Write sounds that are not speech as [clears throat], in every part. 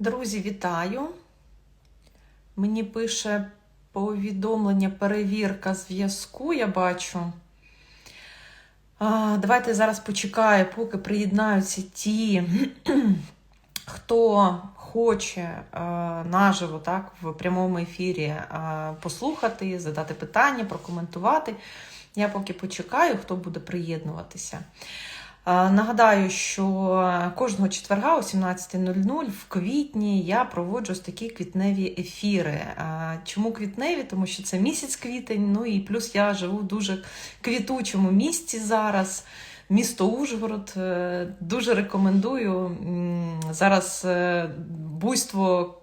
Друзі, вітаю. Мені пише повідомлення перевірка зв'язку, я бачу. Давайте зараз почекаю, поки приєднаються ті, [clears throat] хто хоче наживо, так, в прямому ефірі послухати, задати питання, прокоментувати. Я поки почекаю, хто буде приєднуватися. Е, Нагадаю, що кожного четверга о 17.00 в квітні я проводжу такі квітневі ефіри. Е, Чому квітневі? Тому що це місяць квітень, ну і плюс я живу в дуже квітучому місті зараз. Місто Ужгород Е, дуже рекомендую. Зараз буйство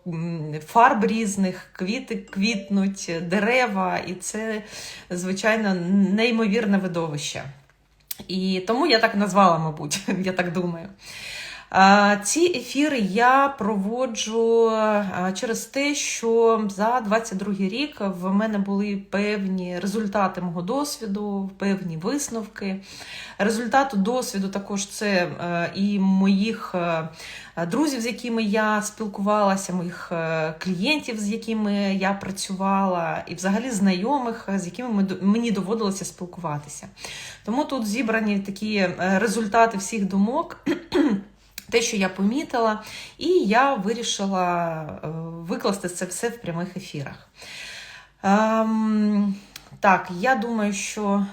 фарб різних, квіти квітнуть, дерева, і це, звичайно, неймовірне видовище. І тому я так назвала, мабуть, [laughs] я так думаю. Ці ефіри я проводжу через те, що за 22 рік в мене були певні результати мого досвіду, певні висновки. Результату досвіду також це е, і моїх е, друзів, з якими я спілкувалася, моїх е, клієнтів, з якими я працювала, і взагалі знайомих, з якими ми мені доводилося спілкуватися. Тому тут зібрані такі результати всіх думок. Те, що я помітила, і я вирішила е, викласти це все в прямих ефірах. Ем, так, я думаю, що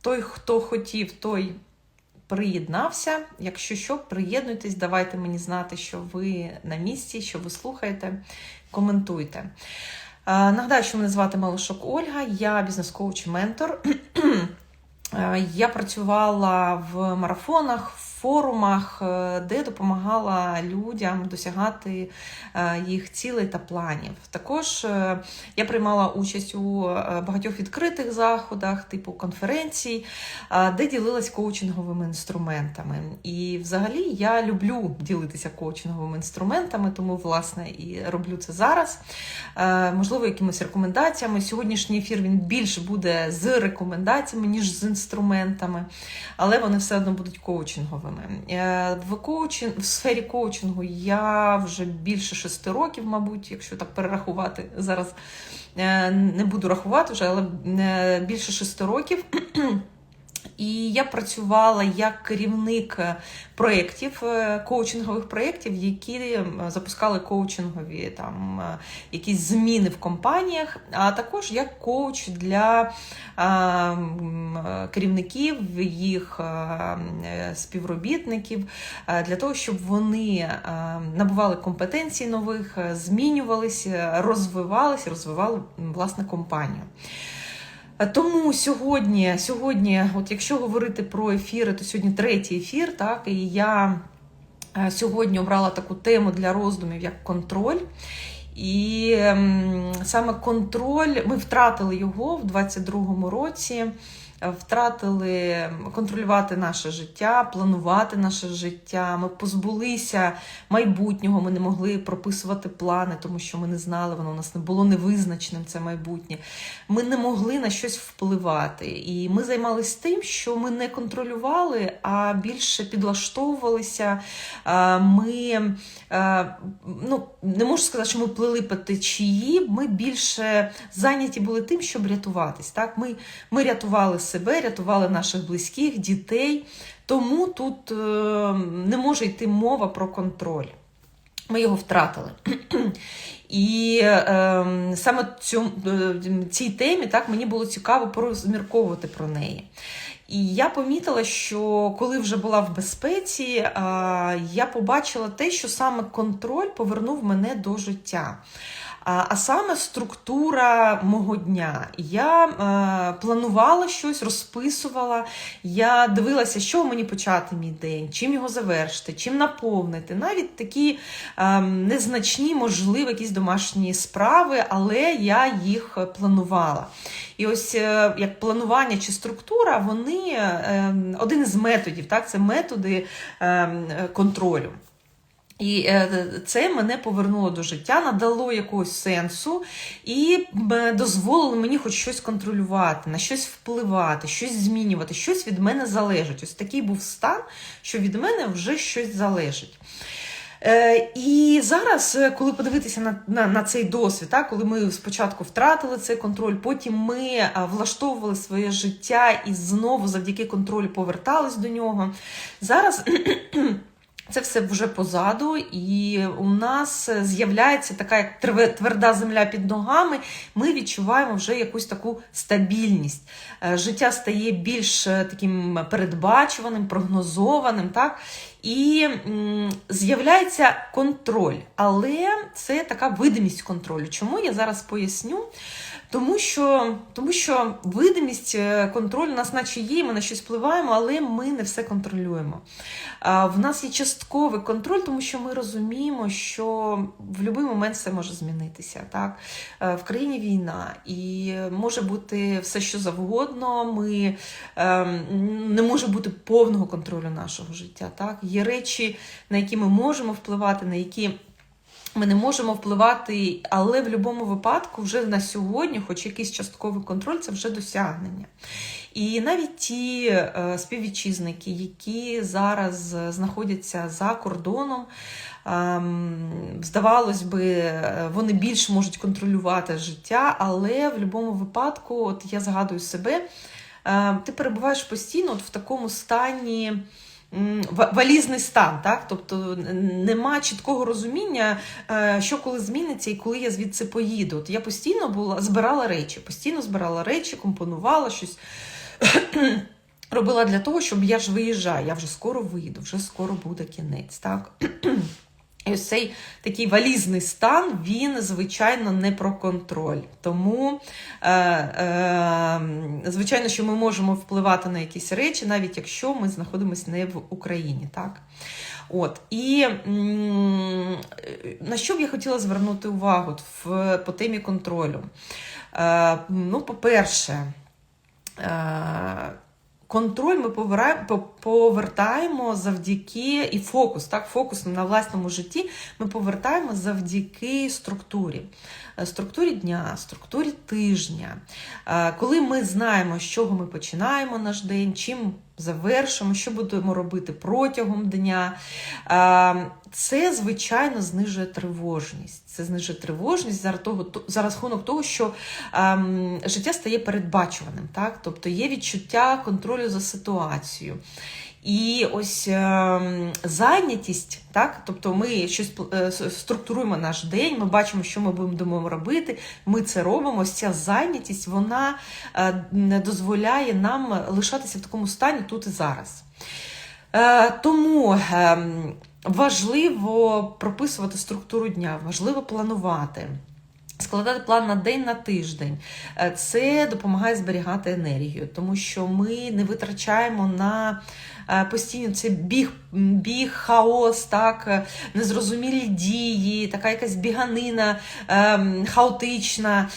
той, хто хотів, той приєднався. Якщо що, приєднуйтесь, давайте мені знати, що ви на місці, що ви слухаєте, коментуйте. Е, Нагадаю, що мене звати Малишок Ольга, я бізнес-коуч і ментор. Е, Я працювала в марафонах, в форумах, е, де допомагала людям досягати е, їх цілей та планів. Також я приймала участь у багатьох відкритих заходах, типу конференцій, де ділилась коучинговими інструментами. І взагалі я люблю ділитися коучинговими інструментами, тому власне і роблю це зараз. Можливо, якимись рекомендаціями. Сьогоднішній ефір він більше буде з рекомендаціями, ніж з інструментами, але вони все одно будуть коучинговими. Е, В, коучинг, в сфері коучингу я вже більше шести років, мабуть, якщо так перерахувати зараз. е, Не буду рахувати вже, але е, більше шести років. І я працювала як керівник е, проєктів, е, коучингових проєктів, які е, запускали коучингові там якісь зміни в компаніях, а також як коуч для керівників, їх співробітників, для того, щоб вони набували компетенцій нових, змінювалися, розвивалися, розвивали власне компанію. Е, Тому сьогодні, сьогодні, от якщо говорити про ефіри, то сьогодні третій ефір, так, і я е, сьогодні обрала таку тему для роздумів, як контроль. І ем, саме контроль, ми втратили його в 22-му році. Втратили контролювати наше життя, планувати наше життя. Ми позбулися майбутнього. Ми не могли прописувати плани, тому що ми не знали, воно у нас не було невизначеним це майбутнє. Ми не могли на щось впливати. І ми займалися тим, що ми не контролювали, а більше підлаштовувалися. Ми ну, не можу сказати, що ми плили по течії. Ми більше зайняті були тим, щоб рятуватись. Так? Ми, ми рятували себе, рятували наших близьких, дітей. Тому тут е, не може йти мова про контроль. Ми його втратили. [clears throat] І е, саме е, цій темі так, мені було цікаво порозмірковувати про неї. І я помітила, що коли вже була в безпеці, е, я побачила те, що саме контроль повернув мене до життя. А, саме структура мого дня. Я е, планувала щось, розписувала, я дивилася, що мені почати мій день, чим його завершити, чим наповнити. Навіть такі е, незначні, можливо, якісь домашні справи, але я їх планувала. І ось е, як планування чи структура, вони е, один із методів, так, це методи е, контролю. І е, це мене повернуло до життя, надало якогось сенсу і дозволило мені хоч щось контролювати, на щось впливати, щось змінювати, щось від мене залежить. Ось такий був стан, що від мене вже щось залежить. Е, І зараз, е, коли подивитися на, на, на цей досвід, так, коли ми спочатку втратили цей контроль, потім ми влаштовували своє життя і знову завдяки контролю повертались до нього. Зараз. Це все вже позаду, і у нас з'являється така як тверда земля під ногами. Ми відчуваємо вже якусь таку стабільність. Е, Життя стає більш е, таким передбачуваним, прогнозованим, так? І з'являється контроль, але це така видимість контролю. Чому я зараз поясню? Тому що, тому що видимість е, контролю у нас, наче є, ми на щось впливаємо, але ми не все контролюємо. В нас є частковий контроль, тому що ми розуміємо, що в будь-який момент все може змінитися. Так? Е, В країні війна, і може бути все, що завгодно. Ми ем, не може бути повного контролю нашого життя. Так? Є речі, на які ми можемо впливати, на які. Ми не можемо впливати, але в будь-якому випадку, вже на сьогодні, хоч якийсь частковий контроль, це вже досягнення. І навіть ті е, співвітчизники, які зараз знаходяться за кордоном, ем, здавалось би, е, вони більш можуть контролювати життя, але в будь-якому випадку, от я згадую себе, е, ти перебуваєш постійно от в такому стані. Валізний стан, так? тобто нема чіткого розуміння, е, що коли зміниться і коли я звідси поїду. От я постійно була збирала речі, постійно збирала речі, компонувала щось. [clears throat] Робила для того, щоб я ж виїжджаю, я вже скоро вийду, вже скоро буде кінець. Так? [clears throat] І ось цей такий валізний стан, він, звичайно, не про контроль. Тому, е, е, звичайно, що ми можемо впливати на якісь речі, навіть якщо ми знаходимося не в Україні. Так? От. І м, на що б я хотіла звернути увагу в, по темі контролю? Е, ну, по-перше, е, Контроль ми повертаємо завдяки і фокус, так, фокус на власному житті ми повертаємо завдяки структурі, Е, структурі дня, структурі тижня. Е, Коли ми знаємо, з чого ми починаємо наш день, чим завершимо, що будемо робити протягом дня, це, звичайно, знижує тривожність. Це знижує тривожність за, того, за рахунок того, що ем, життя стає передбачуваним. Так? Тобто є відчуття контролю за ситуацією. І ось ем, зайнятість, так? тобто ми щось е, структуруємо наш день, ми бачимо, що ми будемо робити, ми це робимо. Ось ця зайнятість вона е, не дозволяє нам лишатися в такому стані тут і зараз. Е, Тому ем, важливо прописувати структуру дня, важливо планувати. Складати план на день на тиждень Е, це допомагає зберігати енергію, тому що ми не витрачаємо на е, постійно цей біг, біг, хаос, так, е, незрозумілі дії, така якась біганина хаотична.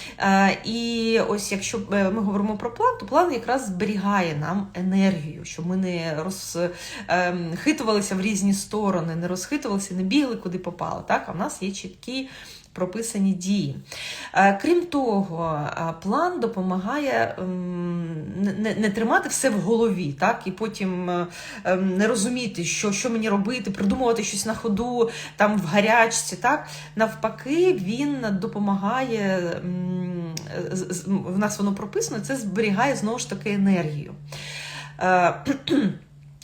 І ось якщо ми говоримо про план, то план якраз зберігає нам енергію, щоб ми не розхитувалися в різні сторони, не розхитувалися, не бігли куди попало. Так? А в нас є чіткі прописані дії. Е, Крім того, е, план допомагає ем, не- тримати все в голові, так? і потім е, ем, не розуміти, що, що мені робити, придумувати щось на ходу, там в гарячці. Так? Навпаки, він допомагає, м, з- з- в нас воно прописано, це зберігає знову ж таки енергію.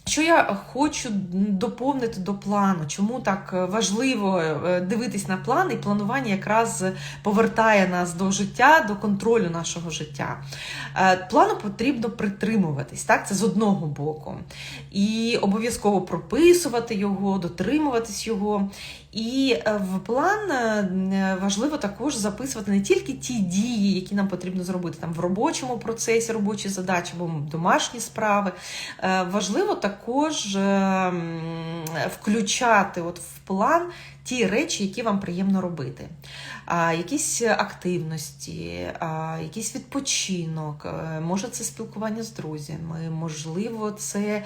Е, Що я хочу доповнити до плану? Чому так важливо е, дивитись на план, і планування якраз повертає нас до життя, до контролю нашого життя. Е, Плану потрібно притримуватись, так? Це з одного боку. І обов'язково прописувати його, дотримуватись його. І е, в план е, важливо також записувати не тільки ті дії, які нам потрібно зробити там в робочому процесі, робочі задачі або домашні справи. Е, Важливо також е, включати от в план ті речі, які вам приємно робити. Якісь активності, якийсь відпочинок, е, може це спілкування з друзями, можливо, це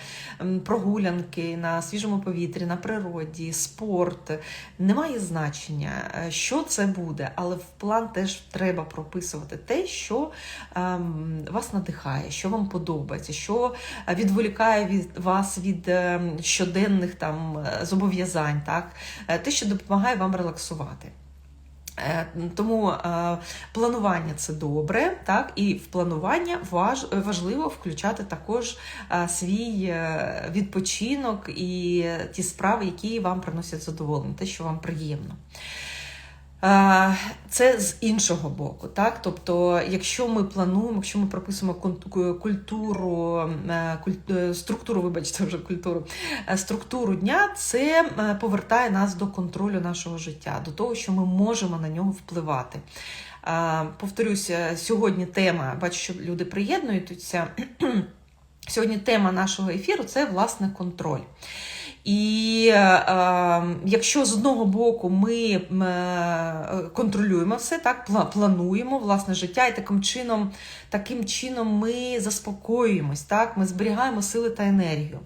прогулянки на свіжому повітрі, на природі, спорт. Немає значення, е, що це буде, але в план теж треба прописувати те, що ем, вас надихає, що вам подобається, що відволікає від вас від ем, щоденних там е, зобов'язань, так? Те, що допомагає вам релаксувати. Е, Тому е, планування це добре, так і в планування важ, важливо включати також е, свій відпочинок і ті справи, які вам приносять задоволення, те, що вам приємно. Е, Це з іншого боку, так? Тобто, якщо ми плануємо, якщо ми прописуємо культуру, е, куль- е, структуру, вибачте, вже культуру, структуру дня, це повертає нас до контролю нашого життя, до того, що ми можемо на нього впливати. Повторюся, сьогодні тема, бачу, що люди приєднуються. [clears throat] Сьогодні тема нашого ефіру це власне контроль. І е, якщо з одного боку ми е, контролюємо все, так плануємо власне життя, і таким чином, таким чином ми заспокоюємось, так, ми зберігаємо сили та енергію.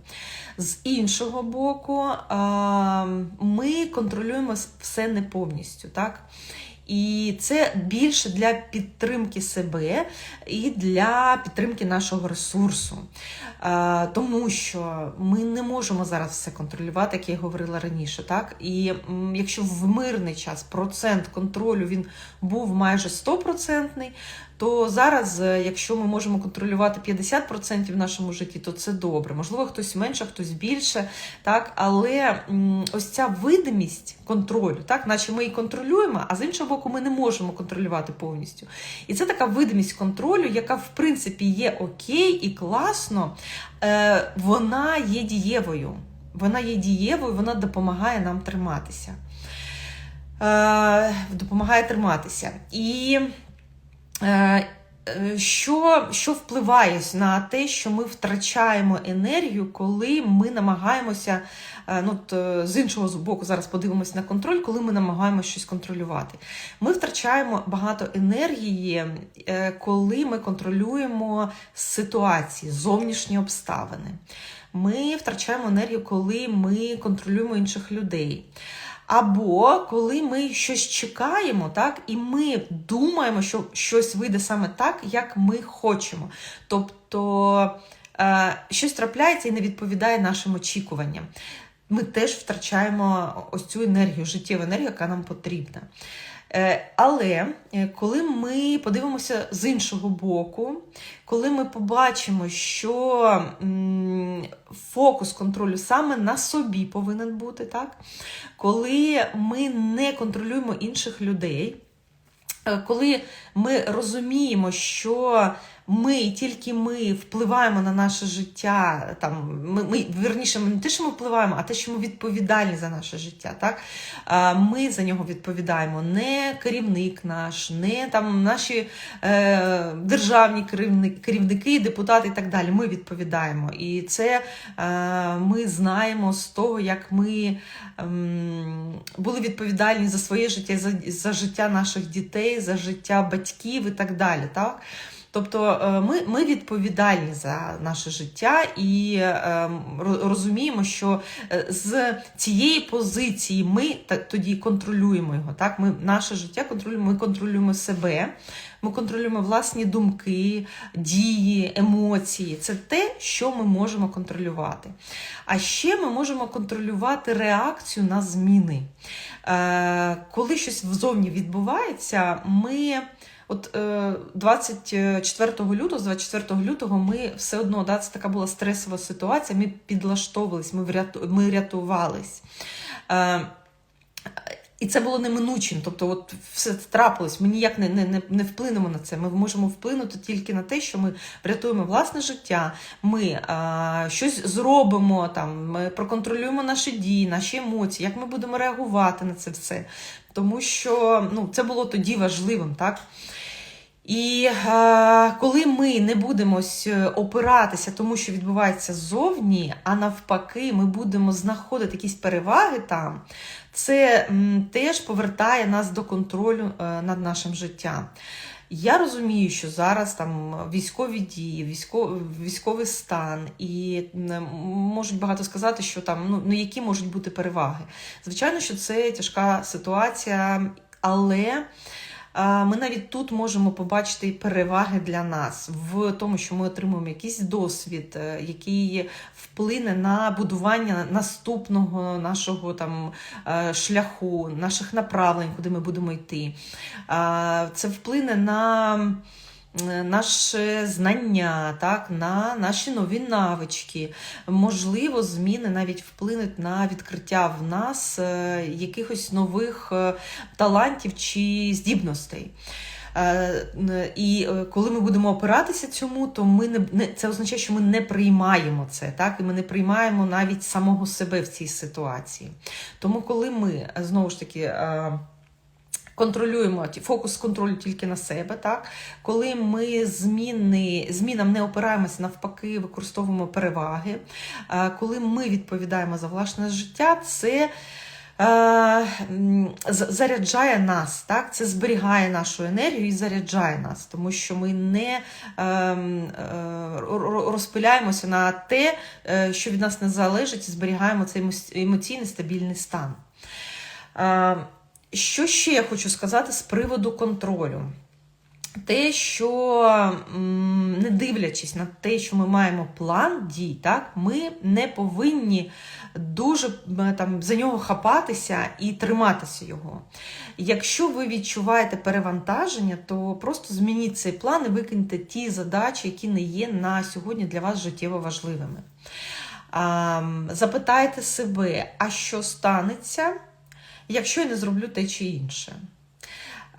З іншого боку, е, ми контролюємо все не повністю. так. І це більше для підтримки себе і для підтримки нашого ресурсу. Тому що ми не можемо зараз все контролювати, як я говорила раніше. Так? І якщо в мирний час процент контролю він був майже 100%, то зараз, е, якщо ми можемо контролювати 50% в нашому житті, то це добре. Можливо, хтось менше, хтось більше. Так? Але ось ця видимість контролю, так? наче ми і контролюємо, а з іншого боку, ми не можемо контролювати повністю. І це така видимість контролю, яка в принципі є окей і класно, е, вона є дієвою. Вона є дієвою, вона допомагає нам триматися. Е, допомагає триматися. І що, що впливає на те, що ми втрачаємо енергію, коли ми намагаємося, е, ну, от, е, з іншого боку, зараз подивимось на контроль, коли ми намагаємося щось контролювати. Ми втрачаємо багато енергії, е, коли ми контролюємо ситуації, зовнішні обставини. Ми втрачаємо енергію, коли ми контролюємо інших людей. Або коли ми щось чекаємо, так, і ми думаємо, що щось вийде саме так, як ми хочемо. Тобто е, щось трапляється і не відповідає нашим очікуванням. Ми теж втрачаємо ось цю енергію, життєву енергію, яка нам потрібна. Е, Але е, коли ми подивимося з іншого боку, коли ми побачимо, що фокус контролю саме на собі повинен бути, так? коли ми не контролюємо інших людей, е, коли ми розуміємо, що ми тільки ми впливаємо на наше життя, там ми, ми вірніше, ми не те, що ми впливаємо, а те, що ми відповідальні за наше життя. Так? Ми за нього відповідаємо. Не керівник наш, не там наші е, державні керівники, депутати і так далі. Ми відповідаємо. І це е, ми знаємо з того, як ми ем, були відповідальні за своє життя, за, за життя наших дітей, за життя батьків і так далі. Так? Тобто е, ми ми відповідальні за наше життя і е, розуміємо, що е, з цієї позиції ми тоді контролюємо його. Так? Ми Наше життя контролюємо, ми контролюємо себе, ми контролюємо власні думки, дії, емоції. Це те, що ми можемо контролювати. А ще ми можемо контролювати реакцію на зміни. Коли щось взовні відбувається, ми. От 24 лютого, з 24 лютого ми все одно, да, це така була стресова ситуація, ми підлаштовувались, ми, вряту, ми рятувались. Е, і це було неминучим. Тобто, от все трапилось, ми ніяк не не, не вплинемо на це. Ми можемо вплинути тільки на те, що ми врятуємо власне життя, ми а, щось зробимо, там, ми проконтролюємо наші дії, наші емоції, як ми будемо реагувати на це все. Тому що ну, це було тоді важливим, так? І е, коли ми не будемо е, опиратися тому, що відбувається ззовні, а навпаки, ми будемо знаходити якісь переваги там, це м, теж повертає нас до контролю е, над нашим життям. Я розумію, що зараз там військові дії, військовий, військовий стан, і можуть багато сказати, що там ну, ну які можуть бути переваги. Звичайно, що це тяжка ситуація, але. Ми навіть тут можемо побачити переваги для нас в тому, що ми отримуємо якийсь досвід, е, який вплине на будування наступного нашого там е, шляху, наших направлень, куди ми будемо йти. Це вплине на наше знання, так, на наші нові навички. Можливо, зміни навіть вплинуть на відкриття в нас е, якихось нових е, талантів чи здібностей. Е, І коли ми будемо опиратися цьому, то ми не, це означає, що ми не приймаємо це, так і ми не приймаємо навіть самого себе в цій ситуації. Тому, коли ми знову ж таки. Контролюємо фокус контролю тільки на себе, так коли ми зміни, змінам не опираємося, навпаки, використовуємо переваги. е, Коли ми відповідаємо за власне життя, це е, заряджає нас, так? це зберігає нашу енергію і заряджає нас, тому що ми не е, розпиляємося на те, що від нас не залежить, і зберігаємо цей емоційний стабільний стан. Е, Що ще я хочу сказати з приводу контролю? Те, що не дивлячись на те, що ми маємо план дій, так, ми не повинні дуже там, за нього хапатися і триматися його. Якщо ви відчуваєте перевантаження, то просто змініть цей план і викиньте ті задачі, які не є на сьогодні для вас життєво важливими. Запитайте себе, а що станеться, якщо я не зроблю те чи інше.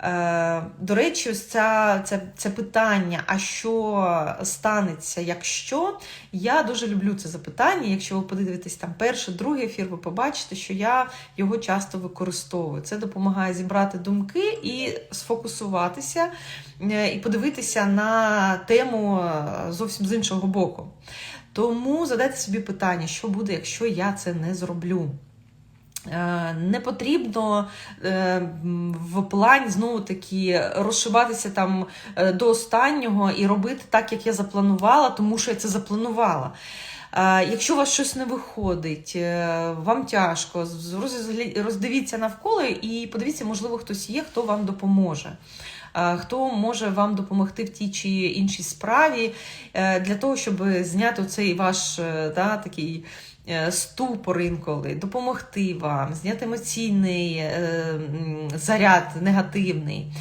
Е, До речі, ось ця, це, це питання, а що станеться, якщо я дуже люблю це запитання. Якщо ви подивитесь там перший, другий ефір, ви побачите, що я його часто використовую. Це допомагає зібрати думки і сфокусуватися, е, і подивитися на тему е, зовсім з іншого боку. Тому задайте собі питання, що буде, якщо я це не зроблю. Е, Не потрібно е, в плані знову таки розшиватися там е, до останнього і робити так, як я запланувала, тому що я це запланувала. Якщо у вас щось не виходить, вам тяжко, роздивіться навколо і подивіться, можливо, хтось є, хто вам допоможе. Е, Хто може вам допомогти в тій чи іншій справі е, для того, щоб зняти цей ваш е, да, такий ступор інколи, допомогти вам, зняти емоційний заряд негативний.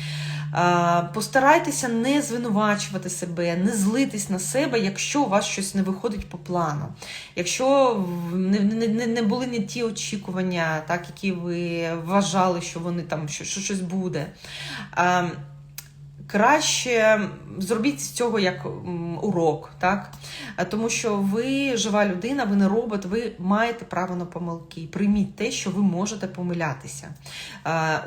Постарайтеся не звинувачувати себе, не злитись на себе, якщо у вас щось не виходить по плану. Якщо не, не, не- були не ті очікування, так, які ви вважали, що вони там що, що щось буде. Краще зробіть з цього як урок, так? Тому що ви жива людина, ви не робот, ви маєте право на помилки. Прийміть те, що ви можете помилятися.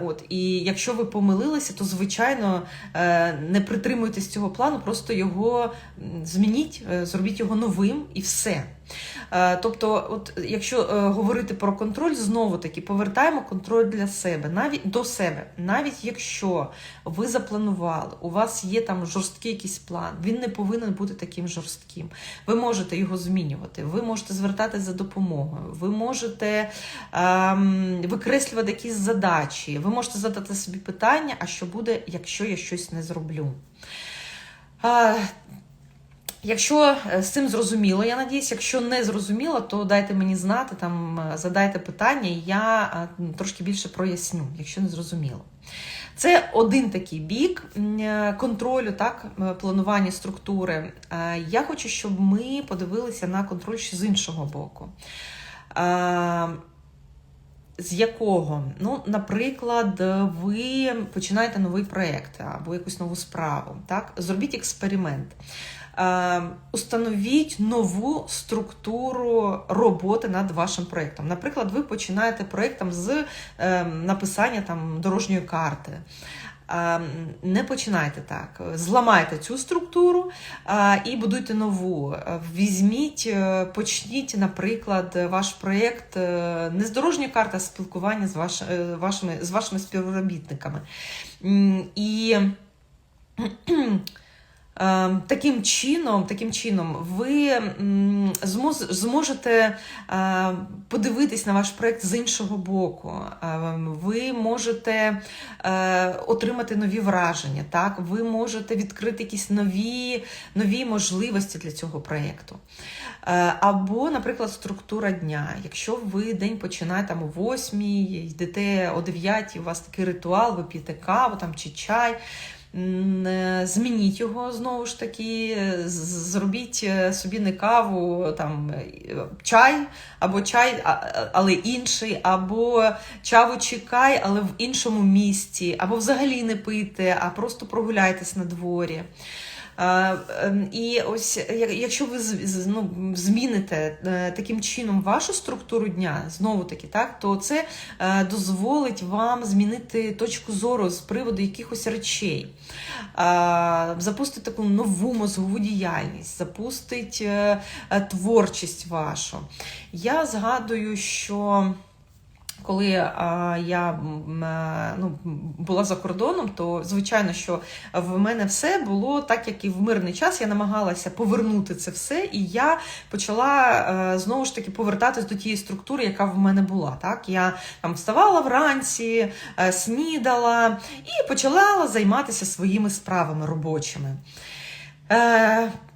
От, і якщо ви помилилися, то звичайно е, не притримуйтесь цього плану, просто його змініть, е, зробіть його новим і все. Е, Тобто, от якщо е, говорити про контроль, знову таки повертаємо контроль для себе, навіть до себе, навіть якщо ви запланували, у вас є там жорсткий якийсь план, він не повинен бути таким жорстким. Ви можете його змінювати, ви можете звертатись за допомогою, ви можете ем, викреслювати якісь задачі, ви можете задати собі питання, а що буде, якщо я щось не зроблю. Якщо е, з цим зрозуміло, я надіюсь, якщо не зрозуміло, то дайте мені знати, там е, задайте питання, і я е, трошки більше проясню, якщо не зрозуміло. Це один такий бік контролю, так, планування структури. Я хочу, щоб ми подивилися на контроль ще з іншого боку. З якого? Ну, наприклад, ви починаєте новий проєкт або якусь нову справу. Так? Зробіть експеримент. Е, Установіть нову структуру роботи над вашим проєктом. Наприклад, ви починаєте проєктом з е, написання там, дорожньої карти. Не починайте так. Зламайте цю структуру і будуйте нову. Е, Візьміть, е, почніть, наприклад, ваш проєкт е, не здорожня дорожньої карти, а з спілкування з, вашими, з вашими співробітниками. І Таким чином, таким чином, ви зможете е, подивитись на ваш проект з іншого боку. Е, Ви можете е, отримати нові враження, так? ви можете відкрити якісь нові, нові можливості для цього проєкту. Е, Або, наприклад, структура дня. Якщо ви день починаєте там о 8, йдете о 9, у вас такий ритуал, ви п'єте каву там, чи чай. Е, Змініть його знову ж таки, з- зробіть е, собі не каву, там е, чай, або чай, але інший, або чаву чекай, але в іншому місці, або взагалі не пийте, а просто прогуляйтесь на дворі. Ем, І ось якщо ви ну, зміните е, таким чином вашу структуру дня, знову таки, так, то це е, дозволить вам змінити точку зору з приводу якихось речей, запустить таку нову мозгову діяльність, запустить е, творчість вашу. Я згадую, що. Коли а, я м, е, ну, була за кордоном, то звичайно, що в мене все було так, як і в мирний час. Я намагалася повернути це все, і я почала е, знову ж таки повертатись до тієї структури, яка в мене була. Так, я там вставала вранці, е, снідала і почала займатися своїми справами робочими.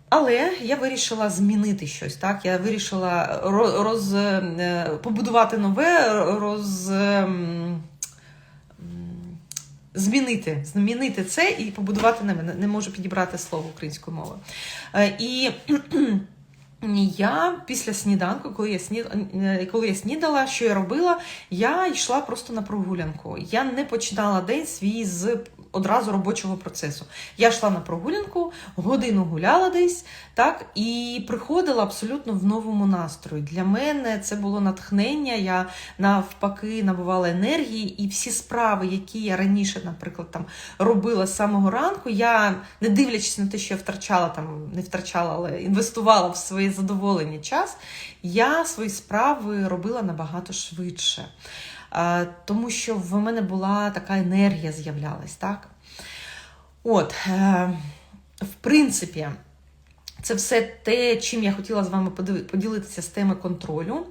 Е, але я вирішила змінити щось. Так? Я вирішила роз, е, побудувати нове, роз, ем, змінити, змінити це і побудувати нове. Не- можу підібрати слово українською мовою. Е, І [clears throat] я після сніданку, коли я, сні... е, коли я снідала, що я робила, я йшла просто на прогулянку. Я не починала день свій з одразу робочого процесу. Я йшла на прогулянку, годину гуляла десь, так, і приходила абсолютно в новому настрої. Для мене це було натхнення. Я навпаки набувала енергії, і всі справи, які я раніше, наприклад, там робила з самого ранку, я не дивлячись на те, що я втрачала там, не втрачала, але інвестувала в своє задоволення час, я свої справи робила набагато швидше. Е, Тому що в мене була така енергія з'являлась, так? От, е, в принципі, це все те, чим я хотіла з вами поділитися з теми контролю.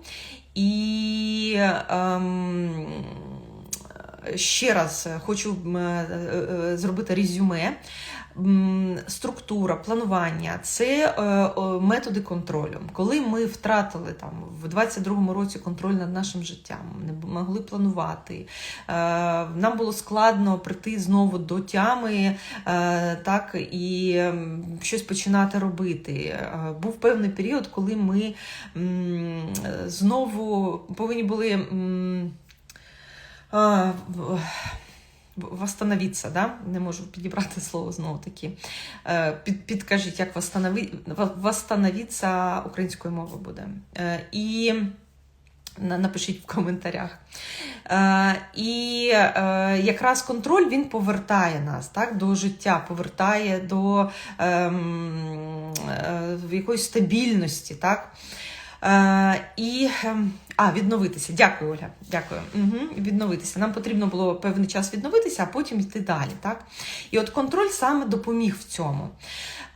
І ем, ще раз хочу е, зробити резюме. Структура, планування це е, методи контролю. Коли ми втратили там в 22-му році контроль над нашим життям, не могли планувати, е, нам було складно прийти знову до тями, е, так і щось починати робити. Е, Був певний період, коли ми знову повинні були. Восстановитися, да? не можу підібрати слово знову таки. Е, Під, підкажіть, як восстанови, восстановитися українською мовою буде. Е, І напишіть в коментарях. Е, І якраз контроль він повертає нас так, до життя, повертає до ем, якоїсь стабільності. Так? І ем, а, відновитися. Дякую, Оля. Дякую. Угу, відновитися. Нам потрібно було певний час відновитися, а потім йти далі. Так? І от контроль саме допоміг в цьому.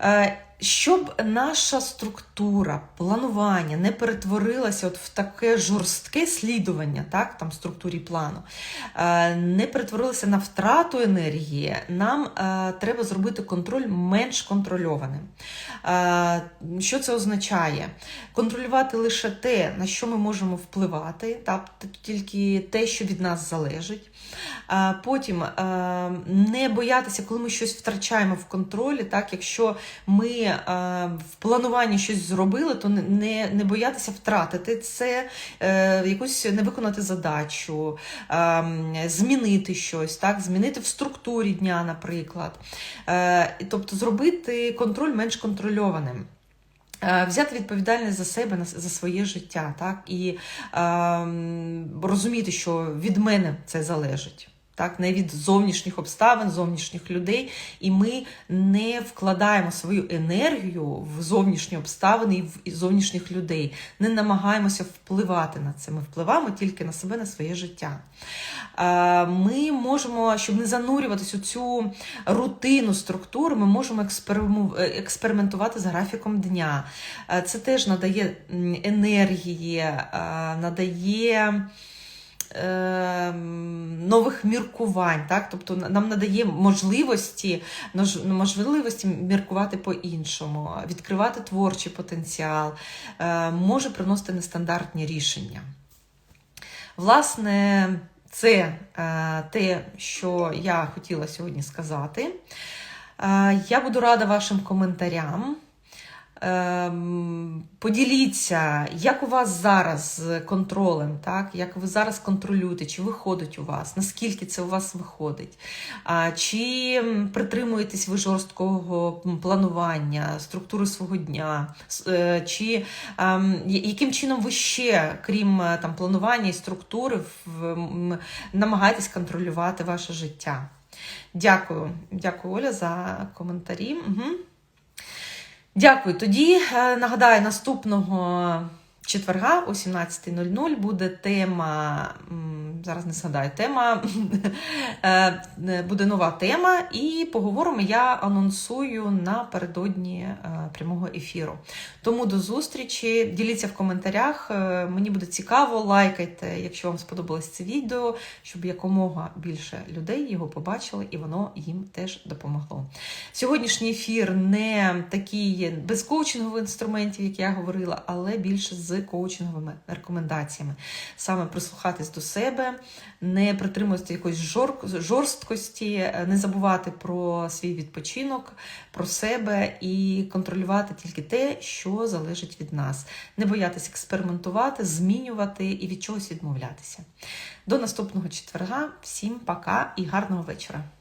Е, Щоб наша структура, планування не перетворилася от в таке жорстке слідування, так, там структурі плану, е, не перетворилася на втрату енергії, нам е, треба зробити контроль менш контрольованим. Е, Що це означає? Контролювати лише те, на що ми можемо впливати, так, тільки те, що від нас залежить. Потім не боятися, коли ми щось втрачаємо в контролі, так, якщо ми е, в плануванні щось зробили, то не- не, боятися втратити це, е, якусь не виконати задачу, е, змінити щось, так, змінити в структурі дня, наприклад. Е, Тобто зробити контроль менш контрольованим. Е, Взяти відповідальність за себе за своє життя, так і ем, розуміти, що від мене це залежить. Так, не від зовнішніх обставин, зовнішніх людей, і ми не вкладаємо свою енергію в зовнішні обставини і в зовнішніх людей, не намагаємося впливати на це. Ми впливаємо тільки на себе, на своє життя. Ми можемо, щоб не занурюватися у цю рутину структур, ми можемо експериментувати з графіком дня. Це теж надає енергії, надає нових міркувань, так? тобто нам надає можливості, можливості міркувати по-іншому, відкривати творчий потенціал, е, може приносити нестандартні рішення. Власне, це е, те, що я хотіла сьогодні сказати. Е, Я буду рада вашим коментарям. Ем, Поділіться, як у вас зараз з контролем, так? як ви зараз контролюєте, чи виходить у вас, наскільки це у вас виходить, чи притримуєтесь ви жорсткого планування, структури свого дня, е, чи ем, яким чином ви ще, крім е, там, планування і структури, намагаєтесь контролювати ваше життя? Дякую, дякую, Оля, за коментарі. Угу. Дякую. Тоді е, нагадаю, наступного четверга о 17.00 буде тема. Зараз не згадаю тема. [laughs] е, Буде нова тема, і поговоримо я анонсую напередодні е, прямого ефіру. Тому до зустрічі. Діліться в коментарях. е, Мені буде цікаво, лайкайте, якщо вам сподобалось це відео, щоб якомога більше людей його побачили, і воно їм теж допомогло. Сьогоднішній ефір не такий без коучингових інструментів, як я говорила, але більше з коучинговими рекомендаціями. Саме прислухатись до себе, не притримуватися якоїсь жорсткості, е, не забувати про свій відпочинок, про себе і контролювати тільки те, що залежить від нас. Не боятися експериментувати, змінювати і від чогось відмовлятися. До наступного четверга. Всім пока і гарного вечора!